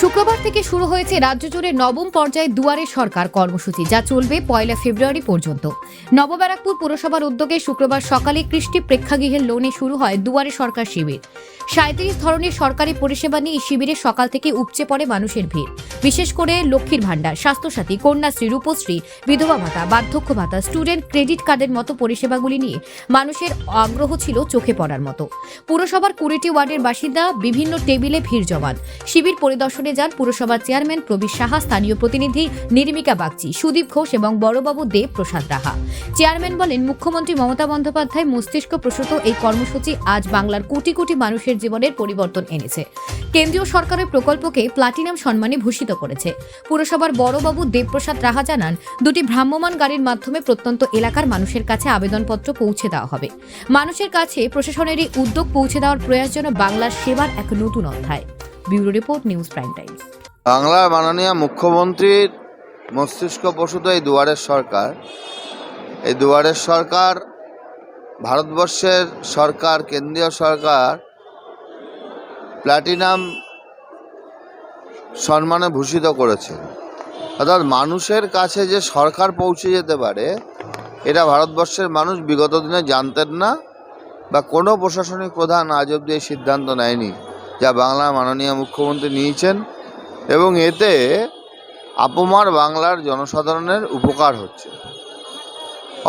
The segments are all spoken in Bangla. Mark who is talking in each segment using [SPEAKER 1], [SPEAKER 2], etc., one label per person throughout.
[SPEAKER 1] শুক্রবার থেকে শুরু হয়েছে রাজ্য জুড়ে নবম পর্যায়ে দুয়ারে সরকার কর্মসূচি, যা চলবে পয়লা ফেব্রুয়ারি পর্যন্ত। নবব্যারাকপুর পুরসভার উদ্যোগে শুক্রবার সকালে কৃষ্টি প্রেক্ষাগৃহের লোনে শুরু হয় দুয়ারে সরকার শিবির। সাঁত্রিশ ধরনের সরকারি পরিষেবা নিয়ে এই শিবিরে সকাল থেকে উপচে পড়ে মানুষের ভিড়। বিশেষ করে লক্ষ্মীর ভাণ্ডার, স্বাস্থ্যসাথী, কন্যাশ্রী, রূপশ্রী, বিধবা ভাতা, বার্ধক্য ভাতা, স্টুডেন্ট ক্রেডিট কার্ডের মতো পরিষেবাগুলি নিয়ে মানুষের আগ্রহ ছিল চোখে পড়ার মতো। পুরসভার কুড়িটি ওয়ার্ডের বাসিন্দা বিভিন্ন টেবিলে ভিড় জমান। শিবির পরিদর্শনে যান পুরসভার চেয়ারম্যান প্রবীর সাহা, স্থানীয় প্রতিনিধি নির্মিকা বাগচি, সুদীপ ঘোষ এবং বড়বাবু দেব প্রসাদ রাহা। চেয়ারম্যান বলেন, মুখ্যমন্ত্রী মমতা বন্দ্যোপাধ্যায় মস্তিষ্ক প্রসূত এই কর্মসূচি আজ বাংলার কোটি কোটি মানুষের জীবনের পরিবর্তন এনেছে। কেন্দ্রীয় সরকারের প্রকল্পকে প্লাটিনাম সম্মানে ভূষিত করেছে। পুরসভার বড়বাবু দেবপ্রসাদ রাহা জানান, দুটি ভ্রাম্যমান গাড়ির মাধ্যমে প্রত্যন্ত এলাকার মানুষের কাছে আবেদনপত্র পৌঁছে দেওয়া হবে। মানুষের কাছে প্রশাসনের এই উদ্যোগ পৌঁছে দেওয়ার প্রয়াস যেন বাংলার সেবার এক নতুন অধ্যায়। Bureau report, news prime times.
[SPEAKER 2] বাংলার মাননীয় মুখ্যমন্ত্রীর মস্তিষ্ক প্রসূত এই দুয়ারের সরকার। এই দুয়ারের সরকার, ভারতবর্ষের সরকার, কেন্দ্রীয় সরকার প্ল্যাটিনাম সম্মানে ভূষিত করেছে। অর্থাৎ মানুষের কাছে যে সরকার পৌঁছে যেতে পারে, এটা ভারতবর্ষের মানুষ বিগত দিনে জানতেন না বা কোনো প্রশাসনিক প্রধান আজ অব্দি এই সিদ্ধান্ত নেয়নি। যা বাংলার মাননীয় মুখ্যমন্ত্রী নিয়েছেন এবং এতে আপমার বাংলার জনসাধারণের উপকার হচ্ছে।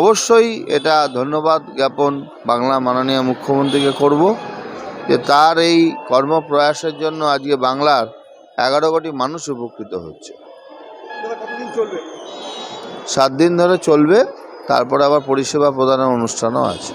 [SPEAKER 2] অবশ্যই এটা ধন্যবাদ জ্ঞাপন বাংলা মাননীয় মুখ্যমন্ত্রীকে করব যে তার এই কর্মপ্রয়াসের জন্য আজকে বাংলার এগারো কোটি মানুষ উপকৃত হচ্ছে। সাত দিন ধরে চলবে, তারপরে আবার পরিষেবা প্রদানের অনুষ্ঠানও আছে।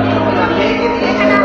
[SPEAKER 2] करने के लिए